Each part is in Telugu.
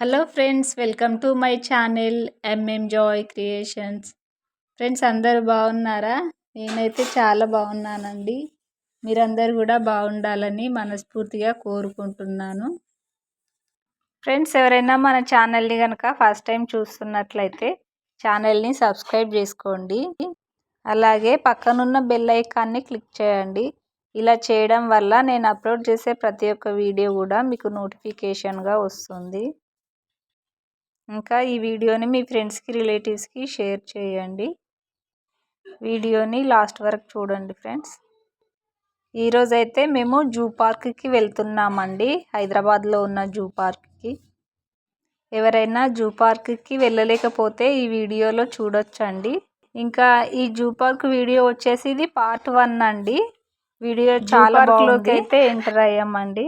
Hello friends welcome to my channel M M joy creations friends అందరు బాగున్నారా? నేనైతే చాలా బాగున్నానండి. మీరందరూ కూడా బాగుండాలని మనస్ఫూర్తిగా కోరుకుంటున్నాను. ఫ్రెండ్స్ ఎవరైనా మన ఛానల్ని కనుక ఫస్ట్ టైం చూస్తున్నట్లయితే ఛానల్ని సబ్స్క్రైబ్ చేసుకోండి. అలాగే పక్కనున్న బెల్ ఐకాన్ని క్లిక్ చేయండి. ఇలా చేయడం వల్ల నేను అప్లోడ్ చేసే ప్రతి ఒక్క వీడియో కూడా మీకు నోటిఫికేషన్గా వస్తుంది. ఇంకా ఈ వీడియోని మీ ఫ్రెండ్స్కి రిలేటివ్స్కి షేర్ చేయండి. వీడియోని లాస్ట్ వరకు చూడండి ఫ్రెండ్స్. ఈరోజైతే మేము జూ పార్క్కి వెళ్తున్నామండి. హైదరాబాద్లో ఉన్న జూ పార్క్కి. ఎవరైనా జూ పార్క్కి వెళ్ళలేకపోతే ఈ వీడియోలో చూడొచ్చండి. ఇంకా ఈ జూ పార్క్ వీడియో వచ్చేసి ఇది పార్ట్ వన్ అండి. వీడియో చాలా బాగుంది. అయితే ఎంటర్ అయ్యామండి.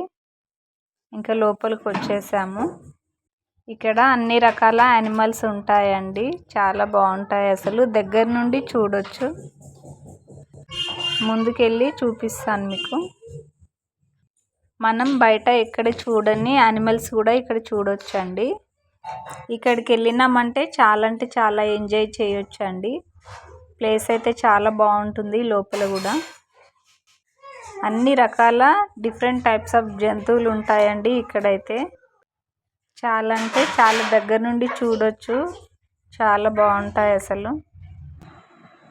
ఇంకా లోపలికి వచ్చేసాము. ఇక్కడ అన్ని రకాల యానిమల్స్ ఉంటాయండి. చాలా బాగుంటాయి అసలు. దగ్గర నుండి చూడొచ్చు. ముందుకెళ్ళి చూపిస్తాను మీకు. మనం బయట ఎక్కడ చూడని యానిమల్స్ కూడా ఇక్కడ చూడొచ్చండి. ఇక్కడికి వెళ్ళినామంటే చాలా అంటే చాలా ఎంజాయ్ చేయొచ్చండి. ప్లేస్ అయితే చాలా బాగుంటుంది లోపల కూడా. అన్ని రకాల డిఫరెంట్ టైప్స్ ఆఫ్ జంతువులు ఉంటాయండి ఇక్కడైతే. చాలా అంటే చాలా దగ్గర నుండి చూడొచ్చు. చాలా బాగుంటాయి అసలు.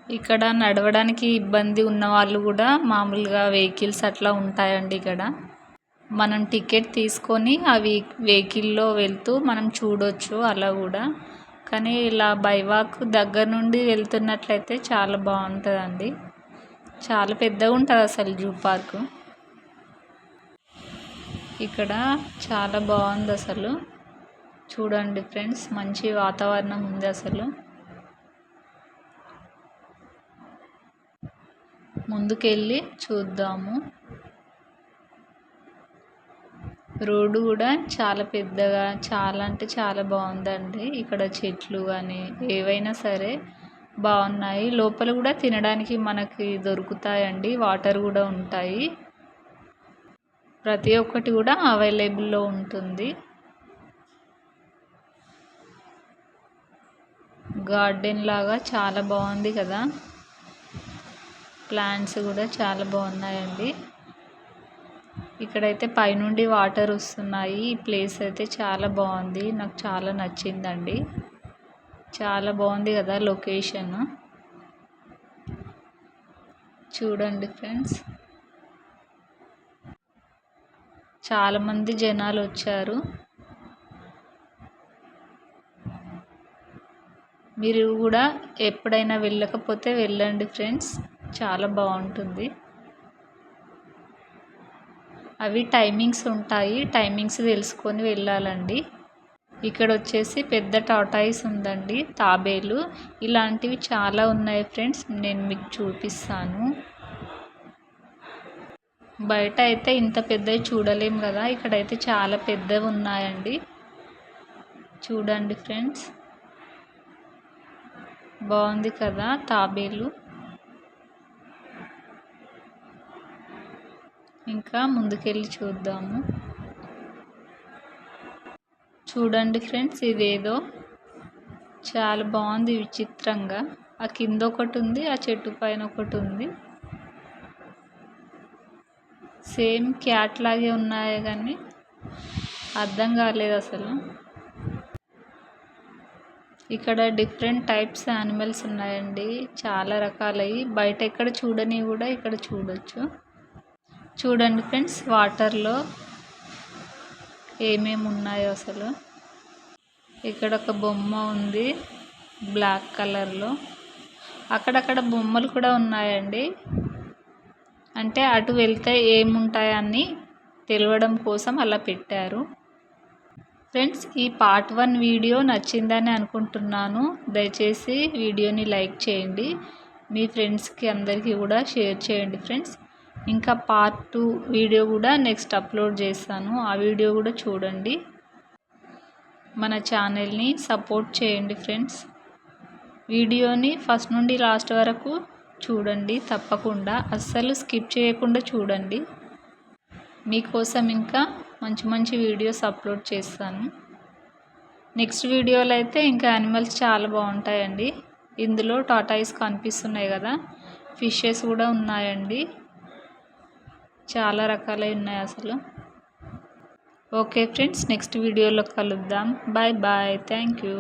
ఇక్కడ నడవడానికి ఇబ్బంది ఉన్న వాళ్ళు కూడా మామూలుగా వెహికల్స్ అట్లా ఉంటాయండి ఇక్కడ. మనం టికెట్ తీసుకొని అవి వెహికల్లో వెళ్తూ మనం చూడొచ్చు అలా కూడా. కానీ ఇలా బైవాక్ దగ్గర నుండి వెళ్తున్నట్లయితే చాలా బాగుంటుందండి. చాలా పెద్దగా ఉంటుంది అసలు జూ పార్కు. ఇక్కడ చాలా బాగుంది అసలు. చూడండి ఫ్రెండ్స్ మంచి వాతావరణం ఉంది అసలు. ముందుకెళ్ళి చూద్దాము. రోడ్డు కూడా చాలా పెద్దగా చాలా అంటే చాలా బాగుందండి. ఇక్కడ చెట్లు కానీ ఏవైనా సరే బాగున్నాయి. లోపల కూడా తినడానికి మనకి దొరుకుతాయండి వాటర్ కూడా ఉంటాయి. ప్రతి ఒక్కటి కూడా అవైలబుల్లో ఉంటుంది. గార్డెన్ లాగా చాలా బాగుంది కదా. ప్లాంట్స్ కూడా చాలా బాగున్నాయండి. ఇక్కడైతే పైనుండి వాటర్ వస్తున్నాయి. ఈ ప్లేస్ అయితే చాలా బాగుంది. నాకు చాలా నచ్చిందండి. చాలా బాగుంది కదా లొకేషన్. చూడండి ఫ్రెండ్స్. చాలామంది జనాలు వచ్చారు. మీరు కూడా ఎప్పుడైనా వెళ్ళకపోతే వెళ్ళండి ఫ్రెండ్స్. చాలా బాగుంటుంది. అవి టైమింగ్స్ ఉంటాయి. టైమింగ్స్ తెలుసుకొని వెళ్ళాలండి. ఇక్కడ వచ్చేసి పెద్ద టాటాయిస్ ఉందండి. తాబేలు. ఇలాంటివి చాలా ఉన్నాయి ఫ్రెండ్స్. నేను మీకు చూపిస్తాను. బయట అయితే ఇంత పెద్దవి చూడలేం కదా. ఇక్కడైతే చాలా పెద్దవి ఉన్నాయండి. చూడండి ఫ్రెండ్స్. బాగుంది కదా తాబేలు. ఇంకా ముందుకెళ్ళి చూద్దాము. చూడండి ఫ్రెండ్స్ ఇదేదో చాలా బాగుంది విచిత్రంగా. ఆ కింద ఒకటి ఉంది ఆ చెట్టు పైన ఒకటి ఉంది. సేమ్ క్యాట్ లాగే ఉన్నాయి కానీ అర్థం కాలేదు అసలు. ఇక్కడ డిఫరెంట్ టైప్స్ యానిమల్స్ ఉన్నాయండి. చాలా రకాలవి బయట ఎక్కడ చూడని కూడా ఇక్కడ చూడొచ్చు. చూడండి ఫ్రెండ్స్ వాటర్లో ఏమేమి ఉన్నాయో అసలు. ఇక్కడ ఒక బొమ్మ ఉంది బ్లాక్ కలర్లో. అక్కడక్కడ బొమ్మలు కూడా ఉన్నాయండి. అంటే అటు వెళ్తే ఏముంటాయని తెలియడం కోసం అలా పెట్టారు. ఫ్రెండ్స్ ఈ పార్ట్ వన్ వీడియో నచ్చిందని అనుకుంటున్నాను. దయచేసి వీడియోని లైక్ చేయండి. మీ ఫ్రెండ్స్కి అందరికీ కూడా షేర్ చేయండి ఫ్రెండ్స్. ఇంకా పార్ట్ టూ వీడియో కూడా నెక్స్ట్ అప్లోడ్ చేస్తాను. ఆ వీడియో కూడా చూడండి. మన ఛానల్ని సపోర్ట్ చేయండి ఫ్రెండ్స్. వీడియోని ఫస్ట్ నుండి లాస్ట్ వరకు చూడండి తప్పకుండా. అస్సలు స్కిప్ చేయకుండా చూడండి. మీకోసం ఇంకా మంచి మంచి వీడియోస్ అప్లోడ్ చేస్తాను. నెక్స్ట్ వీడియోలో అయితే ఇంకా యానిమల్స్ చాలా బాగుంటాయండి. ఇందులో టాటాయిస్ కనిపిస్తున్నాయి కదా. ఫిషెస్ కూడా ఉన్నాయండి. చాలా రకాలై ఉన్నాయి అసలు. ఓకే ఫ్రెండ్స్ నెక్స్ట్ వీడియోలో కలుద్దాం. Bye bye. Thank you.